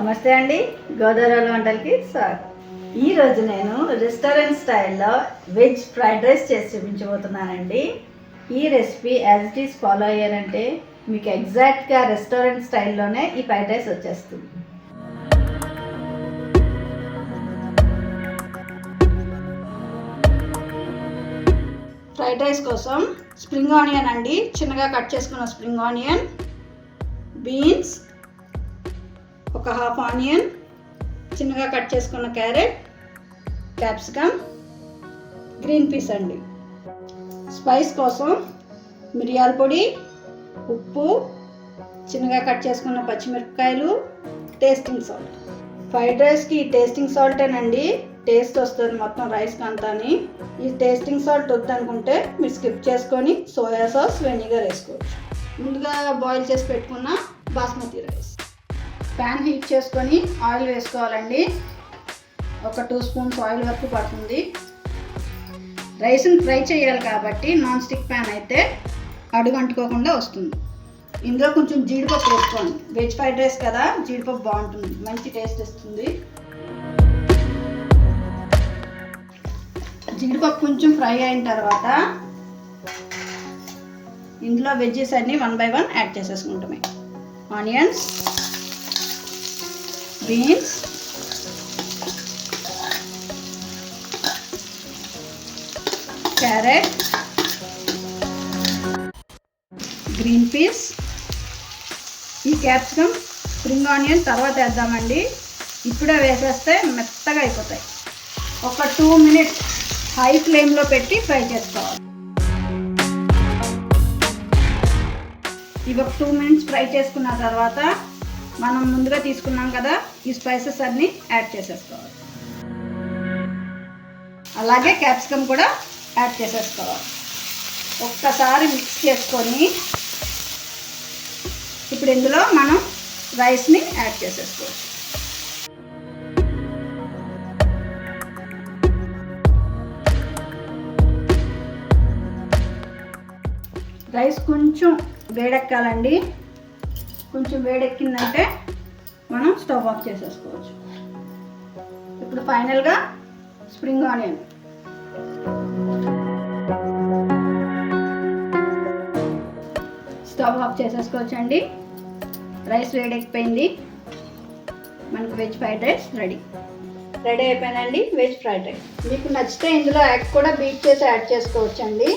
నమస్తే అండి గోదావరి వంటలకి స్వాగతం ఈరోజు నేను రెస్టారెంట్ స్టైల్లో వెజ్ ఫ్రైడ్ రైస్ చేసి చూపించబోతున్నానండి. ఈ recipe as it is follow అయ్యారంటే మీకు ఎగ్జాక్ట్గా రెస్టారెంట్ స్టైల్లోనే ఈ ఫ్రైడ్ రైస్ వచ్చేస్తుంది. ఫ్రైడ్ రైస్ కోసం స్ప్రింగ్ ఆనియన్ అండి చిన్నగా కట్ చేసుకున్న స్ప్రింగ్ ఆనియన్ బీన్స్ ఒక హాఫ్ ఆనియన్ చిన్నగా కట్ చేసుకున్న క్యారెట్ క్యాప్సికమ్ గ్రీన్ పీస్ అండి. స్పైస్ కోసం మిరియాల పొడి ఉప్పు చిన్నగా కట్ చేసుకున్న పచ్చిమిరపకాయలు టేస్టింగ్ సాల్ట్ ఫ్రైడ్ రైస్కి టేస్టింగ్ సాల్టేనండి టేస్ట్ వస్తుంది మొత్తం రైస్కి అంతాని. ఈ టేస్టింగ్ సాల్ట్ వద్దనుకుంటే మీరు స్కిప్ చేసుకొని సోయా సాస్ వెనిగర్ వేసుకోవచ్చు. ముందుగా బాయిల్ చేసి పెట్టుకున్న బాస్మతి రైస్ ప్యాన్ హీట్ చేసుకొని ఆయిల్ వేసుకోవాలండి. ఒక టూ స్పూన్స్ ఆయిల్ వరకు పడుతుంది. రైస్ని ఫ్రై చేయాలి కాబట్టి నాన్ స్టిక్ ప్యాన్ అయితే అడుగంటుకోకుండా వస్తుంది. ఇందులో కొంచెం జీడిపప్పు వేసుకోండి. వెజ్ ఫ్రైడ్ రైస్ కదా జీడిపప్పు బాగుంటుంది. మంచి టేస్ట్ ఇస్తుంది జీడిపప్పు కొంచెం ఫ్రై అయిన తర్వాత ఇందులో వెజ్జెస్ అన్నీ one by one add చేసేసుకుంటామే onions beans carrot green peas ఈ క్యాప్సికమ్ స్ప్రింగ్ ఆనియన్ తర్వాత వేద్దామండి. ఇప్పుడే వేసేస్తే మెత్తగా అయిపోతాయి. ఒక టూ మినిట్స్ హై ఫ్లేమ్లో పెట్టి ఫ్రై చేసుకోవాలి. ఇవి ఒక టూ మినిట్స్ ఫ్రై చేసుకున్న తర్వాత మనం ముందుగా తీసుకున్నాం కదా ఈ స్పైసెస్ అన్నీ యాడ్ చేసేసుకోవాలి. అలాగే క్యాప్సికమ్ కూడా యాడ్ చేసేసుకోవాలి. ఒక్కసారి మిక్స్ చేసుకొని ఇప్పుడు ఇందులో మనం రైస్ని యాడ్ చేసేసుకోవచ్చు. రైస్ కొంచెం వేడెక్కాలండి. కొంచెం వేడెక్కిందంటే మనం స్టవ్ ఆఫ్ చేసేసుకోవచ్చు. ఇప్పుడు ఫైనల్గా స్ప్రింగ్ ఆనియన్. స్టవ్ ఆఫ్ చేసేసుకోవచ్చు అండి రైస్ వేడెక్కిపోయింది. మనకు veg fried rice ready. Ready అయిపోయినండి veg fried rice. మీకు నచ్చితే ఇందులో ఎగ్ కూడా బీట్ చేసి యాడ్ చేసుకోవచ్చు అండి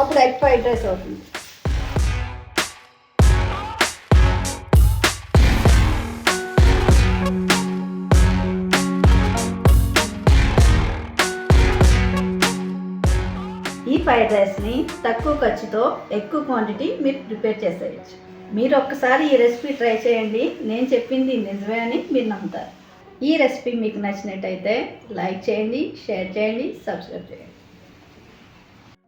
అప్పుడు ఎగ్ ఫ్రైడ్ రైస్ అవుతుంది. ఈ ఫ్రైడ్ రైస్ని తక్కువ ఖర్చుతో ఎక్కువ క్వాంటిటీ మీరు ప్రిపేర్ చేసేయచ్చు. మీరు ఒక్కసారి ఈ రెసిపీ ట్రై చేయండి. నేను చెప్పింది నిజమే అని మీరు నమ్ముతారు. ఈ రెసిపీ మీకు నచ్చినట్టయితే లైక్ చేయండి షేర్ చేయండి సబ్స్క్రైబ్ చేయండి.